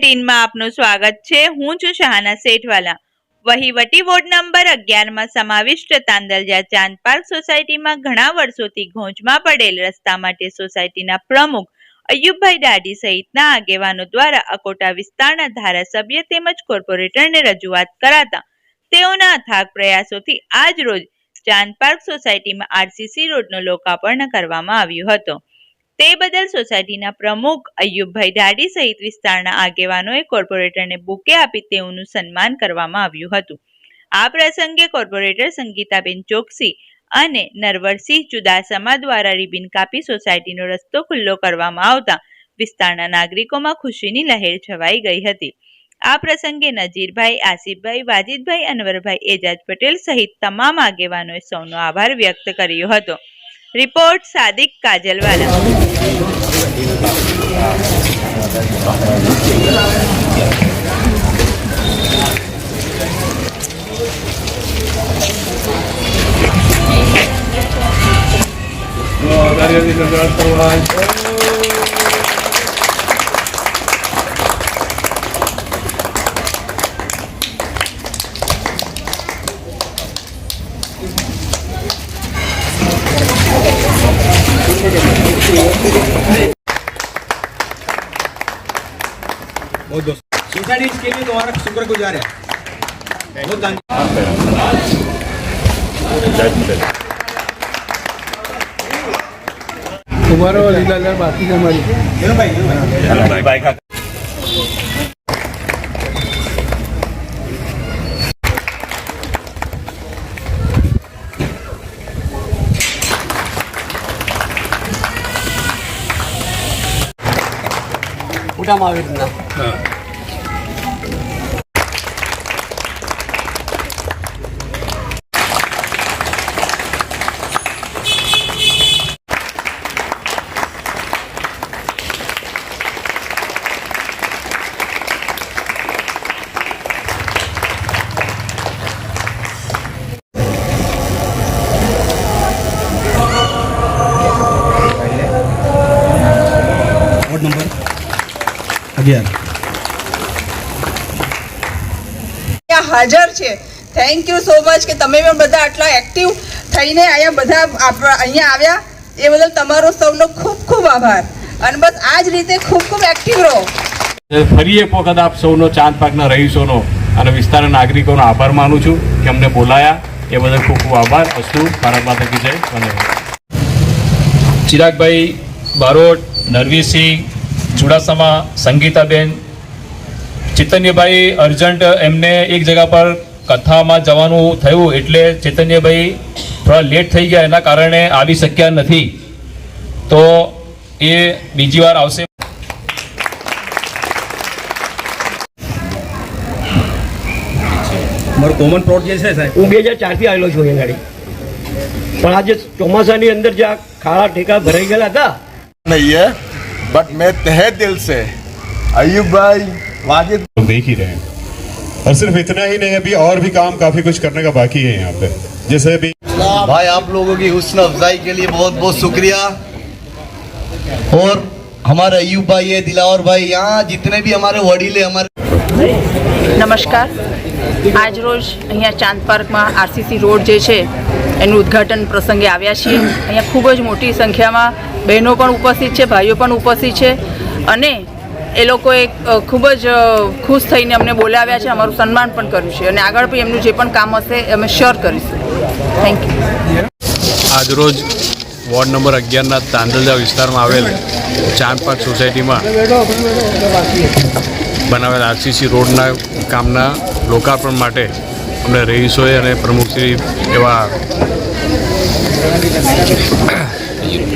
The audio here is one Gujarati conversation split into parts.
બુલેટિનમાં આપનું સ્વાગત છે. હું છું શાહના શેઠવાલા. વહીવટી વોર્ડ નંબર અગિયારમાં સમાવિષ્ટ તાંદલજા ચાંદ પાર્ક સોસાયટીમાં ઘણા વર્ષોથી ઘોંચમાં પડેલ રસ્તા માટે સોસાયટીના પ્રમુખ અયુબભાઈ દાડી સહિતના આગેવાનો દ્વારા અકોટા વિસ્તારના ધારાસભ્ય તેમજ કોર્પોરેટરને રજૂઆત કરાતા તેઓના અથાગ પ્રયાસોથી આજ રોજ ચાંદ પાર્ક સોસાયટીમાં આરસીસી રોડનું લોકાર્પણ કરવામાં આવ્યું હતું. તે બદલ સોસાયટીના પ્રમુખ અયુબભાઈ ડાડી સહિત વિસ્તારના આગેવાનોએ કોર્પોરેટરને બુકે આપી તેઓનું સન્માન કરવામાં આવ્યું હતું. આ પ્રસંગે કોર્પોરેટર સંગીતાબેન ચોકસી અને નરવરસિંહ ચુદાસમા દ્વારા રિબિન કાપી સોસાયટીનો રસ્તો ખુલ્લો કરવામાં આવતા વિસ્તારના નાગરિકોમાં ખુશીની લહેર છવાઈ ગઈ હતી. આ પ્રસંગે નજીરભાઈ, આસિફભાઈ, વાજીદભાઈ, અનવરભાઈ એજાજ પટેલ સહિત તમામ આગેવાનોએ સૌનો આભાર વ્યક્ત કર્યો હતો. રિપોર્ટ સાદિક કાજલવાલા बहुत दोस्तों सुसाइड इंच लिए तुम्हारा शुक्र गुजार है बहुत धन्यवाद तुम्हारा लीला बाकी हमारी भाई 부담하고 있나. 네. અગિયાર. અહીંયા હાજર છે. થેન્ક યુ સો મચ કે તમે પણ બધા આટલા એક્ટિવ થઈને અહીંયા બધા અહીંયા આવ્યા. એ બદલ તમારો સૌનો ખૂબ ખૂબ આભાર. અને બસ આ જ રીતે ખૂબ ખૂબ એક્ટિવ રહો. ફરી એક વખત આપ સૌનો ચાંદ પાકના રહીશોનો અને વિસ્તારના નાગરિકોનો આભાર માનું છું કે અમને બોલાયા. એ બદલ ખૂબ ખૂબ આભાર. અસ્તુ ભારત માતા કી જય. ચિરાગભાઈ બારોટ નરવીસિંહ ચુડાસામાં સંગીતાબેન ચૈતન્યભાઈ અર્જન્ટ એમને એક જગ્યા પર કથામાં જવાનું થયું એટલે ચૈતન્યભાઈ થોડા લેટ થઈ ગયા એના કારણે આવી શક્યા નથી. તો એ બીજી વાર આવશે. મારો કોમન પ્લોટ જે છે સાહેબ. હું બે હજાર ચારથી આવેલો છું અહીંયા ગાડી. પણ આજે ચોમાસાની અંદર જે આ ખાડા ઠેકા ભરાઈ ગયેલા હતા નહીં बट मैं तहे दिल से अयुब भाई वाजिद हम देख ही रहे हैं और सिर्फ इतना ही नहीं अभी और भी काम काफी कुछ करने का बाकी है यहाँ पे जैसे अभी भाई आप लोगों की हुस्न अफजाई के लिए बहुत बहुत शुक्रिया और हमारे अयुब भाई है दिलावर भाई यहाँ जितने भी हमारे वडील है हमारे નમસ્કાર આજ રોજ અહીંયા ચાંદ પાર્કમાં આરસીસી રોડ જે છે એનું ઉદ્ઘાટન પ્રસંગે આવ્યા છીએ અહીંયા ખૂબ જ મોટી સંખ્યામાં બહેનો પણ ઉપસ્થિત છે, ભાઈઓ પણ ઉપસ્થિત છે અને એ લોકોએ ખૂબ જ ખુશ થઈને અમને બોલાવ્યા છે, અમારું સન્માન પણ કર્યું છે અને આગળ પણ એમનું જે પણ કામ હશે અમે શ્યોર કરીશું. થેન્ક યુ આજરોજ વોર્ડ નંબર અગિયારના તાંદલજા વિસ્તારમાં આવેલ ચાંદ સોસાયટીમાં બનાવેલ આરસીસી રોડના કામના લોકાર્પણ માટે અમને રહીશોએ અને પ્રમુખશ્રી એવા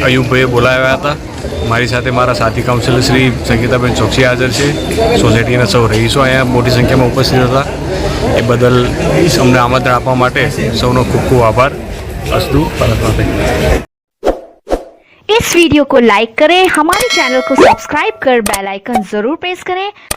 અયુબભાઈએ બોલાવ્યા હતા મારી સાથે મારા સાથી કાઉન્સિલર શ્રી સંગીતાબેન ચોકસી હાજર છે સોસાયટીના સૌ રહીશો અહીંયા મોટી સંખ્યામાં ઉપસ્થિત હતા એ બદલ અમને આમંત્રણ આપવા માટે સૌનો ખૂબ ખૂબ આભાર અસ્તુ ભારત માતા કી જય. इस वीडियो को लाइक करें हमारे चैनल को सब्सक्राइब कर बेल आइकन जरूर प्रेस करें